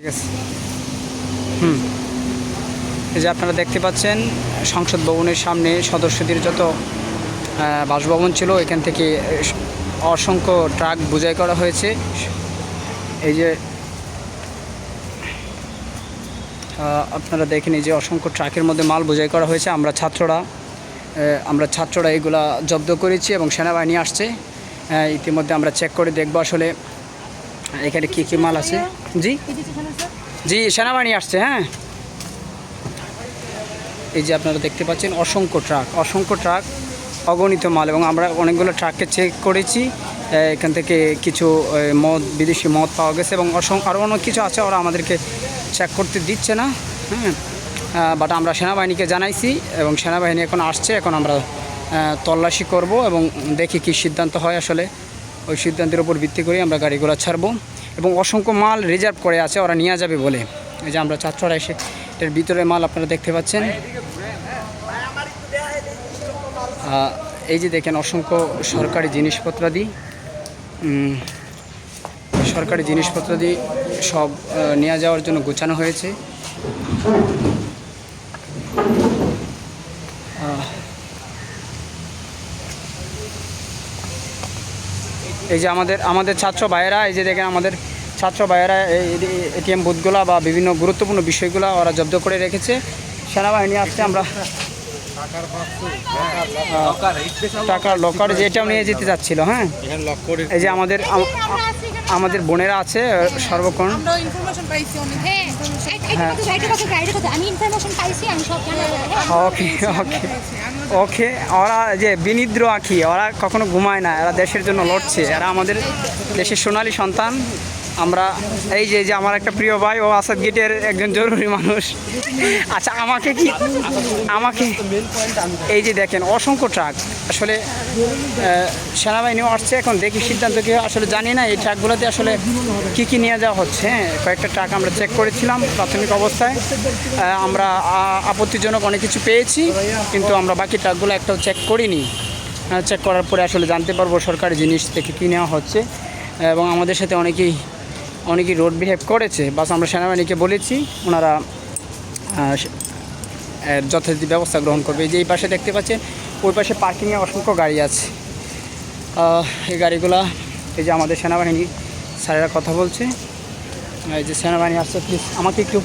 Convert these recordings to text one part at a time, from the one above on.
ঠিক আছে। হুম। এই যে আপনারা দেখতে পাচ্ছেন, সংসদ ভবনের সামনে সদস্যদের যত বাসভবন ছিল, এখান থেকে অসংখ্য ট্রাক বোঝাই করা হয়েছে। এই যে আপনারা দেখেন এই যে অসংখ্য ট্রাকের মধ্যে মাল বোঝাই করা হয়েছে। আমরা ছাত্ররা আমরা ছাত্ররা এগুলা জব্দ করেছি এবং সেনাবাহিনী আসছে। ইতিমধ্যে আমরা চেক করে দেখব আসলে এখানে কী কী মাল আছে? জি? জি, সেনাবাহিনী আসছে হ্যাঁ। এই যে আপনারা দেখতে পাচ্ছেন, অসংখ্য ট্রাক অসংখ্য ট্রাক, অগণিত মাল এবং আমরা অনেকগুলো ট্রাককে চেক করেছি। এখান থেকে কিছু মদ, বিদেশি মদ পাওয়া গেছে এবং অসংখ্য আরও অনেক কিছু আছে, ওরা আমাদেরকে চেক করতে দিচ্ছে না হ্যাঁ। বাট আমরা সেনাবাহিনীকে জানাইছি এবং সেনাবাহিনী এখন আসছে, এখন আমরা তল্লাশি করব এবং দেখি কী সিদ্ধান্ত হয় আসলে। ওই সিদ্ধান্তের উপর ভিত্তি করে আমরা গাড়িগুলো ছাড়বো। এবং অসংখ্য মাল রিজার্ভ করে আছে ওরা নিয়ে যাবে বলে। এই যে আমরা ছাত্ররা এসে এর ভিতরে মাল আপনারা দেখতে পাচ্ছেন। এই যে দেখেন অসংখ্য সরকারি জিনিসপত্রাদি। উম, সরকারি জিনিসপত্র জিনিসপত্রাদি সব নিয়ে যাওয়ার জন্য গোছানো হয়েছে। এই যে আমাদের আমাদের ছাত্র ভাইয়েরা, এই যে দেখেন আমাদের ছাত্র ভাইয়েরা, এই এটিএম বুথগুলা বা বিভিন্ন গুরুত্বপূর্ণ বিষয়গুলো ওরা জব্দ করে রেখেছে। সেনাবাহিনী আসছে, আমরা টাকার লকার যে এটাও নিয়ে যেতে চাচ্ছিল হ্যাঁ। এখানে লক করে এই যে আমাদের আমাদের বোনেরা আছে আহ, সর্বক্ষণ। আমরা ইনফরমেশন পাইছি অনেক। হ্যাঁ। জানি। ওকে ওকে ওকে ওরা যে বিনিদ্র আঁকি ওরা কখনো ঘুমায় না এরা দেশের জন্য লড়ছে। এরা আমাদের দেশের সোনালী সন্তান। আমরা এই যে যে আমার একটা প্রিয় ভাই ও আসাদ গেটের একজন জরুরি মানুষ। আচ্ছা আমাকে কি আমাকে এই যে দেখেন অসংখ্য ট্রাক আসলে আহ, সেনাবাহিনীও আসছে এখন দেখি সিদ্ধান্ত কি আসলে জানি না এই ট্রাকগুলোতে আসলে কি কি নিয়ে যাওয়া হচ্ছে হ্যাঁ? কয়েকটা ট্রাক আমরা চেক করেছিলাম প্রাথমিক অবস্থায়। আমরা আপত্তিজনক অনেক কিছু পেয়েছি কিন্তু আমরা বাকি ট্রাকগুলো একটাও চেক করিনি। চেক করার পরে আসলে জানতে পারব সরকারি জিনিস থেকে কী নেওয়া হচ্ছে। এবং আমাদের সাথে অনেকেই অনেকেই রোড বিহেভ করেছে, বাস আমরা সেনাবাহিনীকে বলেছি, ওনারা যথাযথ ব্যবস্থা গ্রহণ করবে। এই যে এই পাশে দেখতে পাচ্ছেন, ওই পাশে পার্কিংয়ে অসংখ্য গাড়ি আছে। এই গাড়িগুলা, এই যে আমাদের সেনাবাহিনী, স্যারেরা কথা বলছে। এই যে সেনাবাহিনী আসছে প্লিজ আমাকে একটু,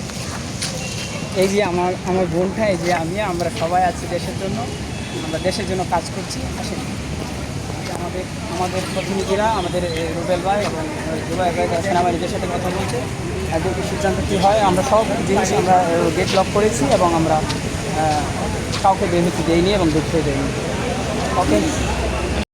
এই যে আমার আমার বোনটা, এই যে আমি, আমরা সবাই আছি দেশের জন্য, আমরা দেশের জন্য কাজ করছি, আসেন। যে আমাদের প্রতিনিধিরা, আমাদের রুবেল ভাই এবং জুবাই ভাই তারা সেনাবাহিনীদের সাথে কথা বলছে। একদম সিদ্ধান্ত কী হয়, আমরা সব জিনিস আমরা গেট লক করেছি এবং আমরা কাউকে বের দেইনি এবং ঢুকতে দেইনি। ওকে?